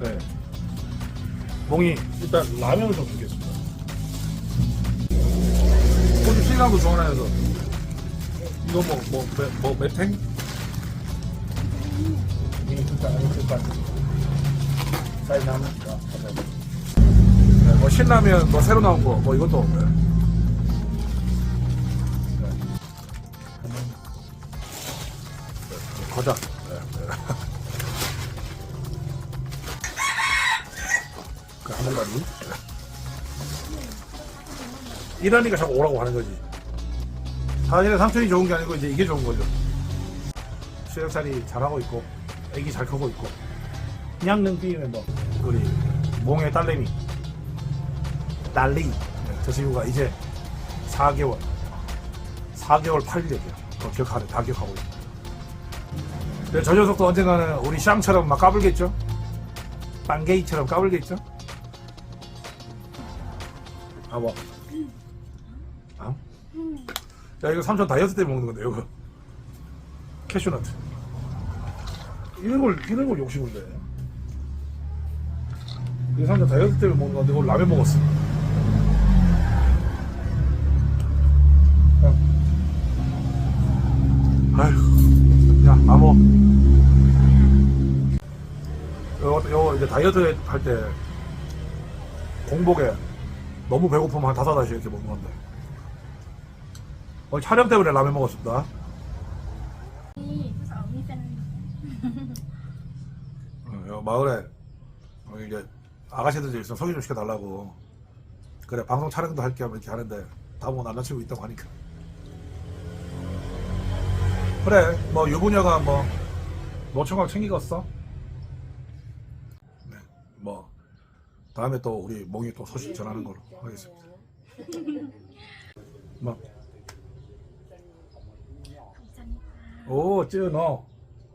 네. 몽이 일단 라면을 좀 주겠습니다. 호주 신랑도 좋아하면서 이거 뭐, 뭐, 뭐, 뭐, 매탱? Ini juga. Saya nama juga. 네, 뭐 신라면, 뭐 새로 나온 거, 뭐 이것도. 네. 네, 과자. 그 한번가지 이러니까 자꾸 오라고 하는 거지. 사실은 삼촌이 좋은 게 아니고 이제 이게 좋은 거죠. 수영살이 잘하고 있고, 애기 잘 크고 있고. 냥능 삐면 뭐, 우리 몽의 딸내미. 날리. 네, 저 친구가 이제 4개월. 4개월 8일이에요. 그 기억하네. 다 기억하고 있어. 네, 저 녀석도 언젠가는 우리 샹처럼 막 까불겠죠? 빵게이처럼 까불겠죠? 아, 뭐. 아? 야, 이거 삼촌 다이어트 때문에 먹는 건데, 이거. 캐슈너트. 이런 걸, 이런 걸 욕심을 내. 이거 삼촌 다이어트 때문에 먹는 건데, 오늘 라면 먹었어. 아휴, 야, 아모. 요, 요, 이제 다이어트 할 때, 공복에 너무 배고프면 한 다섯 다시 이렇게 먹는 건데. 오늘 촬영 때문에 라면 먹었습니다. 음. 어, 마을에 어, 이제 아가씨들도 있어 소개 좀 시켜달라고. 그래 방송 촬영도 할게 하면 이렇게 하는데 다뭐 날라치고 있다고 하니까. 그래 뭐 유부녀가 뭐, 뭐 노총각 챙기겠어? 다음에 또 우리 몽이 또 소식 전하는 걸로 하겠습니다. 막. 오, 쯔너.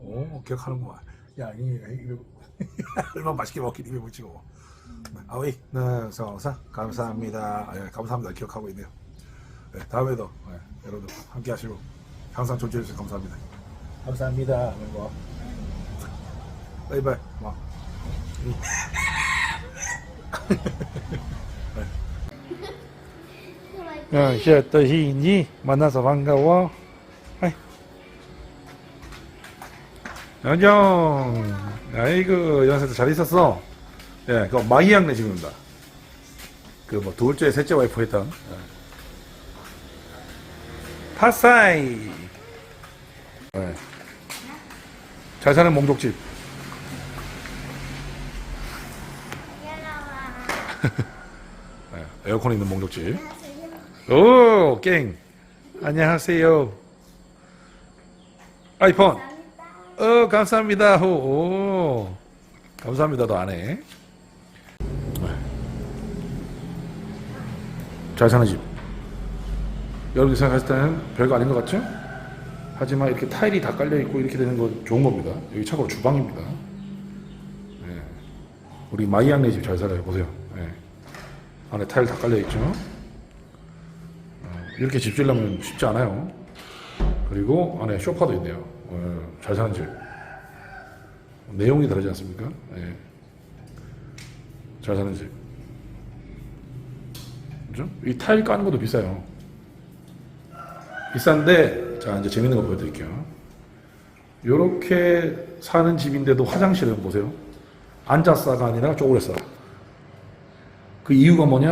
오, 기억하는구만. 야, 이, 이, 얼마 맛있게 먹긴 입에 붙이고. 음. 아웨이, 네, 성사 감사합니다. 예, 감사합니다. 기억하고 있네요. 네, 다음에도 예, 여러분들 함께 하시고 항상 존재해 주셔서 감사합니다. 감사합니다. 뭐. 바이바이. 뭐. 야, 씨, 또 희인이 만나서 반가워. 하이. 안녕. 아이고, 연세도 잘 있었어. 예, 그 마희 양네 지금입니다. 그 뭐 둘째, 셋째 와이프 했던. 예. 파사이. 예. 잘 사는 몽족집. 에어컨 있는 몽족집. 오, 깽. 안녕하세요. 아이폰. 어, 감사합니다. 호, 오. 감사합니다도 안 해. 잘 사는 집. 여러분이 생각했을 때는 별거 아닌 것 같죠? 하지만 이렇게 타일이 다 깔려있고 이렇게 되는 건 좋은 겁니다. 여기 참고로 주방입니다. 네. 우리 마이양네 집 잘 살아요. 보세요. 네. 안에 타일 다 깔려있죠? 어, 이렇게 집 지으려면 쉽지 않아요. 그리고 안에 쇼파도 있네요. 어, 잘 사는 집. 내용이 다르지 않습니까? 예. 잘 사는 집. 그죠? 이 타일 까는 것도 비싸요. 비싼데, 자, 이제 재밌는 거 보여드릴게요. 요렇게 사는 집인데도 화장실은 보세요. 앉아싸가 아니라 쪼그려 싸. 그 이유가 뭐냐?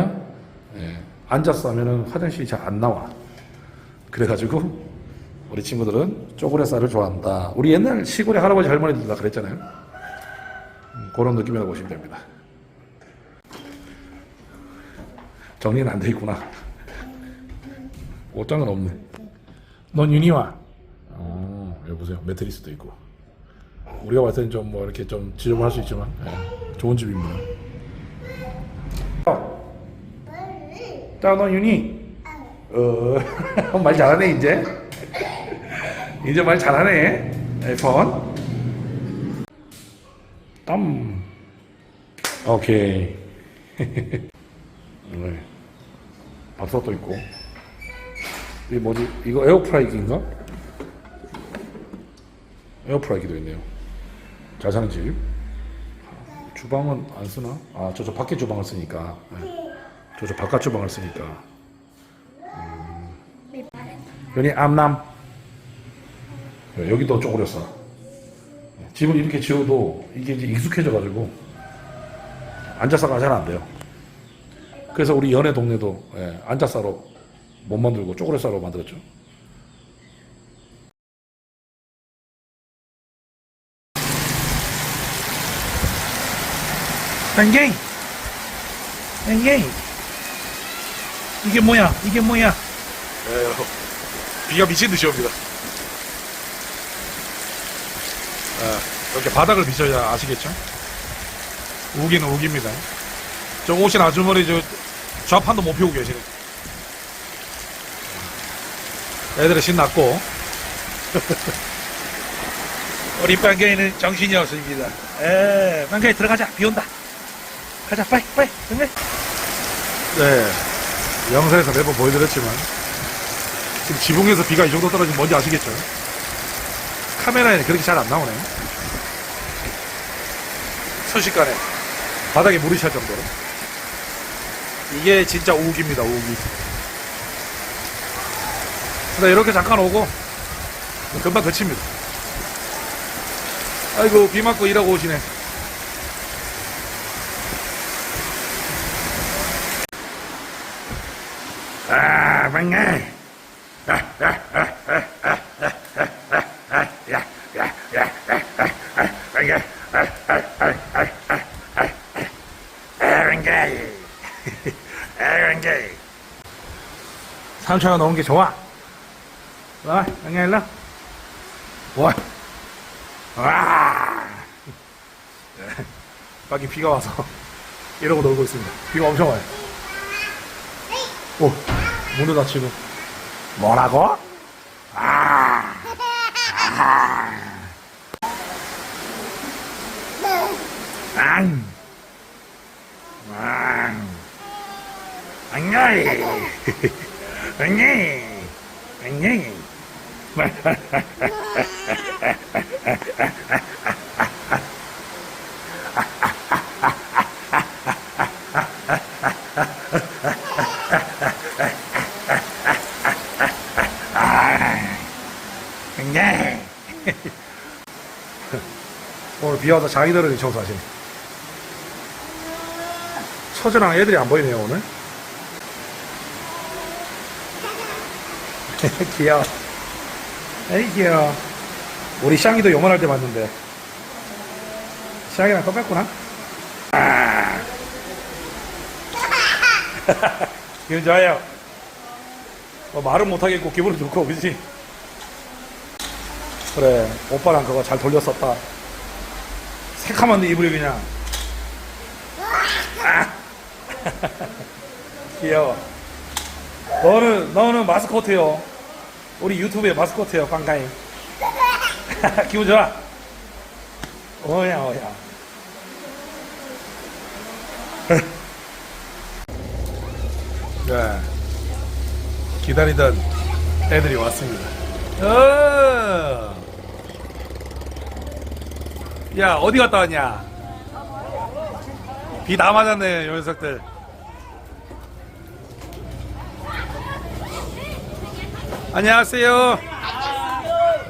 예. 앉아서 하면은 화장실이 잘 안 나와. 그래가지고, 우리 친구들은 쪼그레 쌀을 좋아한다. 우리 옛날 시골의 할아버지 할머니들 다 그랬잖아요. 음, 그런 느낌이라고 보시면 됩니다. 정리는 안 돼 있구나. 옷장은 없네. 넌 윤희와. 어, 여기 보세요. 매트리스도 있고. 우리가 봤을 때는 좀 뭐 이렇게 좀 지저분할 수 있지만 예, 좋은 집입니다. 자, 너 윤희. 어, 말 잘하네 이제. 이제 말 잘하네. 아이폰. 땀. 오케이. 네. 밥솥도 있고. 이게 뭐지? 이거 에어프라이기인가? 에어프라이기도 있네요. 잘 사는 집. 주방은 안 쓰나? 아 저쪽 밖에 주방을 쓰니까 네. 저쪽 바깥 주방을 쓰니까 음. 여기 암남 네, 여기도 쪼그렸어 집을 이렇게 지어도 이게 이제 익숙해져가지고 앉아서가 잘 안 돼요 그래서 우리 연애 동네도 예, 앉아서로 못 만들고 쪼그려서로 만들었죠 땡갱. 땡갱. 이게 뭐야? 이게 뭐야? 비가 미친 듯이 옵니다. 아, 이렇게 바닥을 비춰야 아시겠죠? 우기는 우기입니다. 저 오신 아주머니 저 좌판도 못 펴고 계시네. 애들은 신났고. 우리 빵갱이는 정신이 없습니다. 에 빵갱이 들어가자. 비 온다 가자 빨리 빨리. 빨리 네. 영상에서 매번 보여드렸지만 지금 지붕에서 비가 이 정도 떨어지면 뭔지 아시겠죠? 카메라에는 그렇게 잘 안 나오네. 순식간에. 바닥에 물이 찰 정도로. 이게 진짜 우기입니다 우기 그래서 이렇게 잠깐 오고 금방 그칩니다. 아이고 비 맞고 일하고 오시네 아 반가 삼촌아 넣은 게 좋아. 와, 양양 일로. 와. 와. 밖에 비가 와서 이러고 놀고 있습니다. 비가 엄청 와요. 오, 문을 닫히고. 뭐라고? 아. 아. 앙. 앙. 앙야이. 앙야이. 앙야이. 오늘 비 와서 자기들은 청소하시네. 처제랑 애들이 안 보이네요, 오늘. 귀여워. 에이, 귀여워. 우리 샹이도 요만할 때 봤는데. 샹이랑 똑같구나. 아. 기분 좋아요. 뭐 말은 못하겠고, 기분은 좋고, 그지? 그래, 오빠랑 그거 잘 돌렸었다. 새카만 이불이 그냥. 아. 귀여워. 너는, 너는 마스코트요. 우리 유튜브의 마스코트요, 빵가이. 기분 좋아? 오야, 오야. 네. 기다리던 애들이 왔습니다. 어! 야, 어디 갔다 왔냐? 비 다 맞았네, 요 녀석들. 안녕하세요.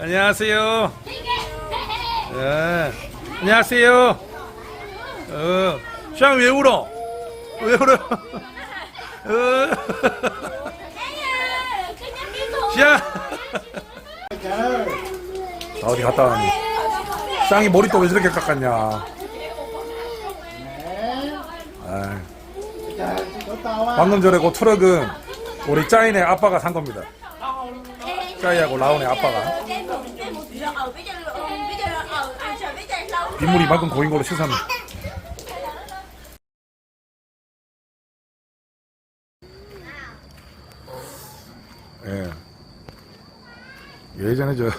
안녕하세요. 예. 안녕하세요. 어, 샹, 왜 울어? 왜 울어? 어. 샹! 나 어디 갔다 왔니? 쌍이 머리 또왜 저렇게 깎았냐? 아이. 방금 전에 그 트럭은 우리 짜인의 아빠가 산 겁니다. 짜이하고 라온의 아빠가 빗물이 이만큼 고인 걸로 치사합니다. 예. 예전에 저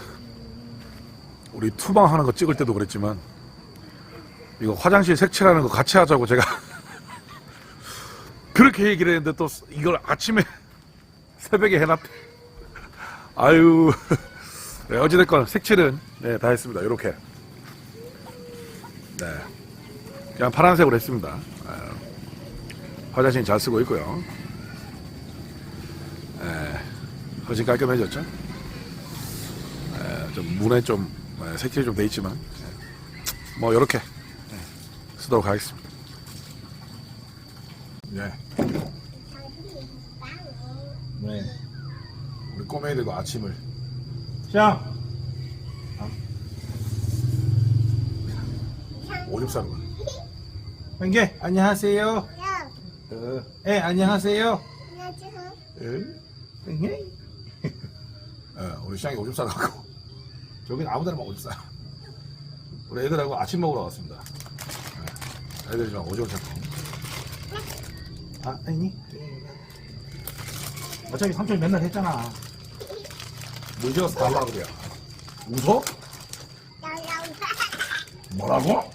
우리 투방 하는 거 찍을 때도 그랬지만 이거 화장실 색칠하는 거 같이 하자고 제가 그렇게 얘기를 했는데 또 이걸 아침에 새벽에 해놨대. 아유, 네, 어찌됐건 색칠은 네, 다 했습니다. 이렇게. 네. 그냥 파란색으로 했습니다. 아, 화장실 잘 쓰고 있고요. 에, 훨씬 깔끔해졌죠? 에, 좀 문에 좀 에, 색칠이 좀 돼 있지만 에, 뭐 이렇게 쓰도록 하겠습니다. 네. 네. 우리 꼬맹이들도 아침을 샹! 오줌 싸는 거. enge 안녕하세요. 어, 예, 안녕하세요. 예? enge 어, 우리 시장에 오줌 싸갖고 저긴 아무데나 막 오줌 싸. 우리 애들하고 아침 먹으러 왔습니다. 네. 애들이랑 오줌 찾고. 아, 아니. 어차피 삼촌이 맨날 했잖아. 늦어서 달라 그래요. 웃어? 뭐라고?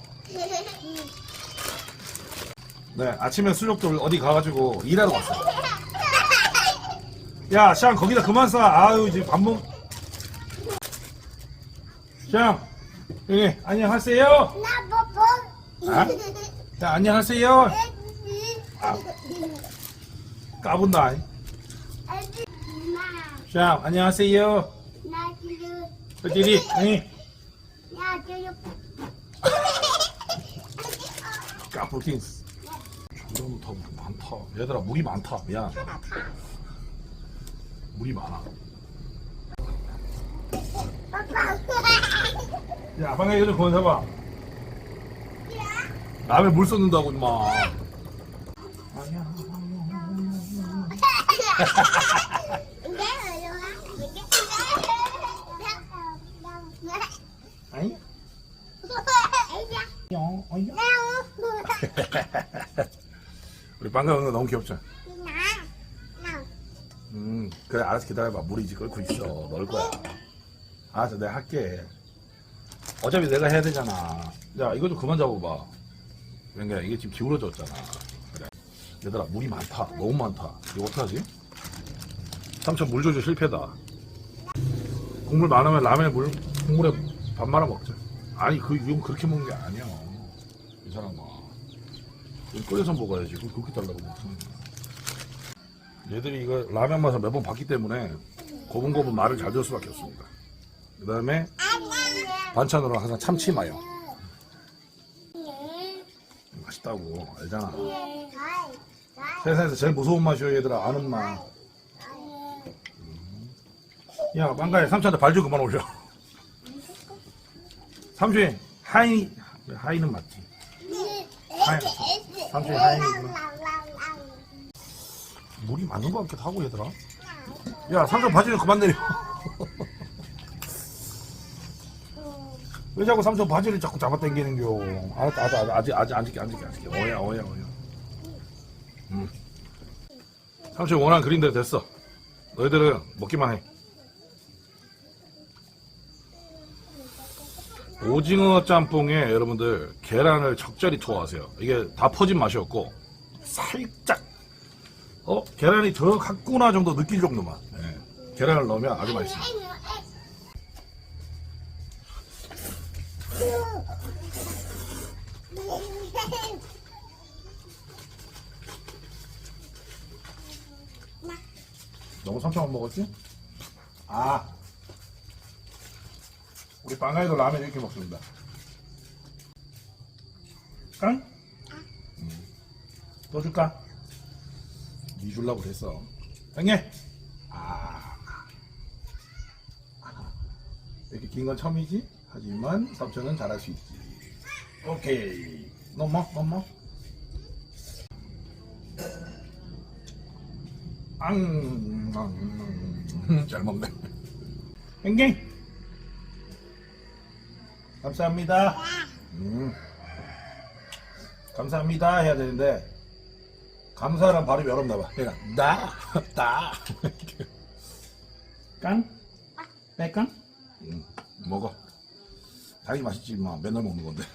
네, 아침에 수족들 어디 가가지고 일하러 왔어요. 야, 샹, 거기다 그만 싸. 아유, 이제 밥 먹. 샹, 여기, 안녕하세요. 아? 야, 안녕하세요. 까분다. 샹, 안녕하세요. 어디리, 응? 까불킹스. 저런 더 많다. 얘들아, 물이 많다. 미안. 물이 많아. 야, 방에 이거 좀 잡아. 라면 물 쏟는다고, 임마. 아니? 어이. 우리 빵가 거 너무 귀엽죠? 음, 그래, 알아서 기다려봐. 물이 이제 끓고 있어. 넣을 거야. 알았어, 내가 할게. 어차피 내가 해야 되잖아. 야, 이거 좀 그만 잡아봐. 그러니까 이게 지금 기울어졌잖아. 그래. 얘들아, 물이 많다. 너무 많다. 이거 어떡하지? 삼촌 물 조절 실패다. 국물 많으면 라면에 물, 국물에 밥 말아 먹자. 아니, 그, 이건 그렇게 먹는 게 아니야. 이 사람아. 끓여서 먹어야지. 그걸 그렇게 달라고 먹는 얘들이 이거 라면 맛을 몇 번 봤기 때문에 고분고분 말을 잘 들을 수밖에 없습니다. 그 다음에 반찬으로 항상 참치 마요. 맛있다고 알잖아. 세상에서 제일 무서운 맛이요 얘들아 아는 맛. 야, 망가야, 삼촌한테 발좀 그만 올려. 삼촌이, 하이, 하이는 맞지. 삼촌이 하이구나. 물이 많은 것 같기도 하고 얘들아. 야, 삼촌 바지 좀 그만 내려. 왜 자꾸 삼촌 바지를 자꾸 잡아 당기는겨. 알았다, 알았다, 아직 아직 앉을게 앉을게 앉을게. 어야 어야 어야. 음. 삼촌 원하는 그림대로 됐어. 너희들은 먹기만 해. 오징어 짬뽕에 여러분들 계란을 적절히 투하하세요. 이게 다 퍼진 맛이었고 살짝 어 계란이 더 갔구나 정도 느낄 정도만. 예. 계란을 넣으면 아주 맛있습니다. 너무 삼촌 안 먹었지? 아 우리 빵가이도 라면 이렇게 먹습니다. 깡? 음. 더 줄까? 니 줄라고 그랬어. 형님. 아. 이렇게 긴 건 처음이지? 하지만 삼촌은 잘할 수 있지. 오케이. 넘어, 넘어. 앙, 앙, 앙. 잘 먹네. 형님. 감사합니다. 음, 감사합니다 해야 되는데 감사란 발음이 어렵나 봐. 내가 나, 나. 깡? 빼깡? 음, 먹어. 당연히 맛있지, 마. 맨날 먹는 건데.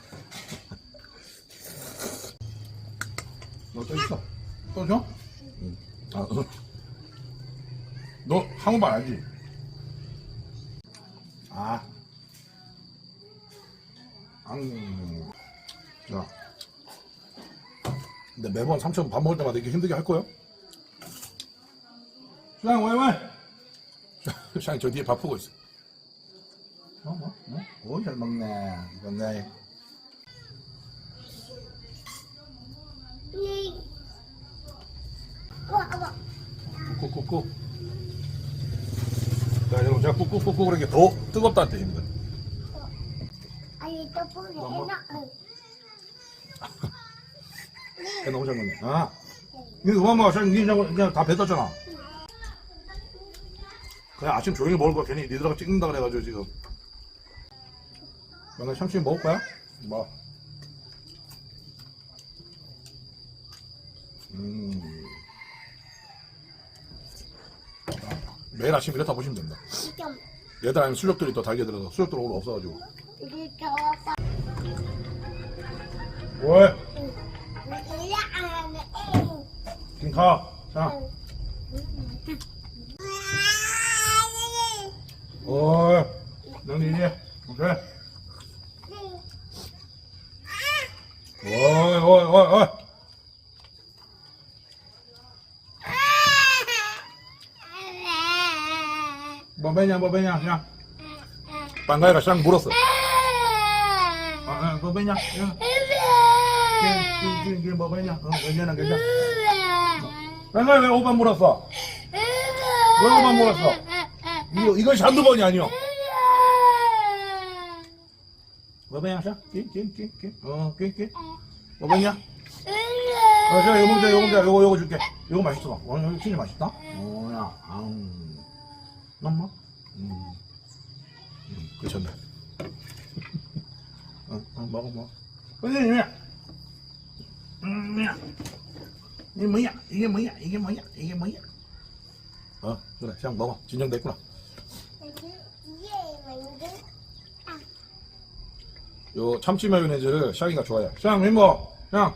너 또 있어? 또 줘? 아, 어. 너 한국말 알지? 아, 앙. 자, 근데 매번 삼촌 밥 먹을 때마다 이렇게 힘들게 할 거예요? 샹, 왜, 왜? 샹이 저 뒤에 밥 푸고 있어. 어, 뭐, 뭐? 오, 잘 먹네. 이건네. 꾹꾹꾹꾹. 자, 여러분, 제가 꾹꾹꾹꾹 그런 게더 뜨겁다는 뜻입니다. 아니 떡볶이 해놔. 배 너무 잘 먹네. 아. 이거 그만 먹어. 샹, 니 그냥 다 뱉었잖아. 그냥 아침 조용히 먹을 거 괜히 니들하고 찍는다 그래가지고 지금. 맨날 샴푸 먹을 거야? 뭐. 음. 매일 아침 이렇다 보시면 된다. 지금 얘들 아니면 수족들이 또 달게 들어서 수족들 오늘 없어가지고. 왜? 지금 가. 자. 어이. 넌 이제. 오케이. 어이, 어이, 어이, 어이. 뭐 배냐, 뭐 배냐, 그냥. 빵가이가 쌍 물었어. 아, 아, 뭐 배냐, 그냥. 이게, 이게 뭐 배냐, 어, 괜찮아, 괜찮아. 빵가이 왜 오반 물었어? 왜 오반 물었어? 이거, 이것이 한두 번이 아니오. 뭐 배냐, 쌍? 끼, 끼, 끼, 끼. 어, 끼, 끼. 뭐 배냐? 어, 자, 요거 먹자, 요거 먹자, 요거, 요거 줄게. 요거 맛있어. 어, 이거 진짜 맛있다? 어, 야, 아우. 엄마? 음. 음, 그쳤네. 어, 어, 먹어, 먹어. 선생님, 음, 야. 이게 뭐야? 이게 뭐야? 이게 뭐야? 이게 뭐야? 어, 그래, 그냥 먹어. 진정됐구나. 이게 뭔데? 요 참치 마요네즈를 샹이가 좋아해. 샹, 멤버, 샹.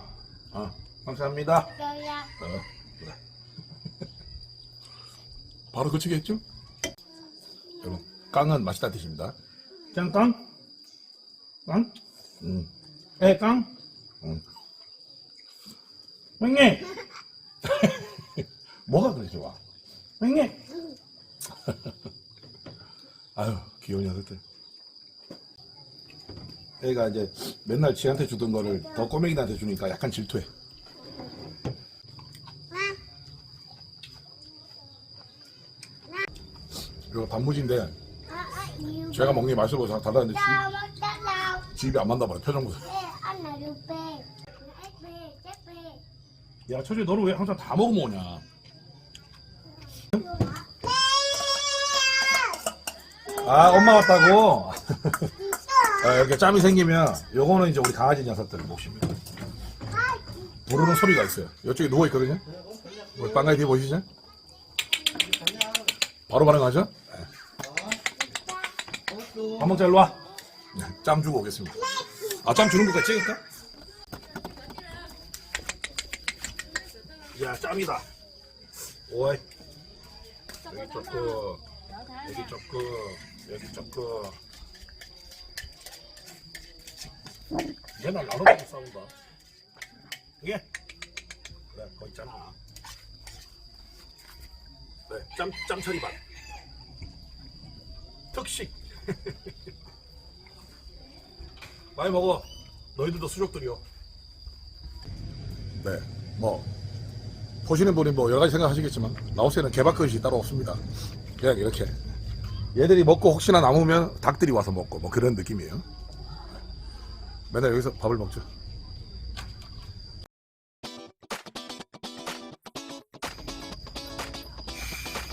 어, 감사합니다. 너야 어, 그래. 바로 그치겠죠? 여러분, 깡은 맛있다 뜻입니다. 짱, 깡? 깡? 음. 에, 깡? 응. 형님! 뭐가 그래 좋아? 형님! 아유, 귀여운 녀석들. 애가 이제 맨날 지한테 주던 거를 더 꼬맹이한테 주니까 약간 질투해. 이거 단무지인데 제가 먹는 게나 먹잖아. 집, 집이 안 맞나 봐요 표정 보세요. 야 처제 너는 왜 항상 다 먹으면 오냐 아 엄마 왔다고 아, 이렇게 짬이 생기면 요거는 이제 우리 강아지 녀석들 몫입니다 부르는 소리가 있어요 이쪽에 누워 있거든요 우리 빵가이 뒤에 보이시죠 바로 반응하죠 네. 밥 먹자 일로 와. 네, 짬 주고 오겠습니다. 아, 짬 주는 것까지 찍을까? 야, 짬이다. 오이. 여기 조금, 여기 조금, 여기 조금. 얘날 나눠가지고 싸운다. 이게? 그래, 거 있잖아. 네, 짬, 짬처리 반. 특식. 많이 먹어. 너희들도 수족들이요. 네, 뭐 보시는 분이 뭐 여러 가지 생각하시겠지만 라오스에는 개밥 그릇이 따로 없습니다. 그냥 이렇게 얘들이 먹고 혹시나 남으면 닭들이 와서 먹고 뭐 그런 느낌이에요. 맨날 여기서 밥을 먹죠.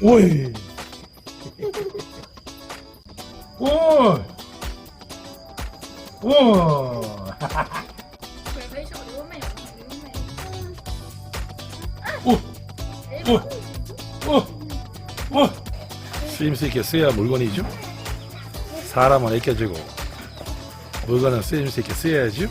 오이. 오! 오! 回回手榴妹，榴妹。 오! 오! 오! 오! 쓰임새 있게 써야 물건이죠? 사람은 아껴주고 물건은 쓰임새 있게 써야죠?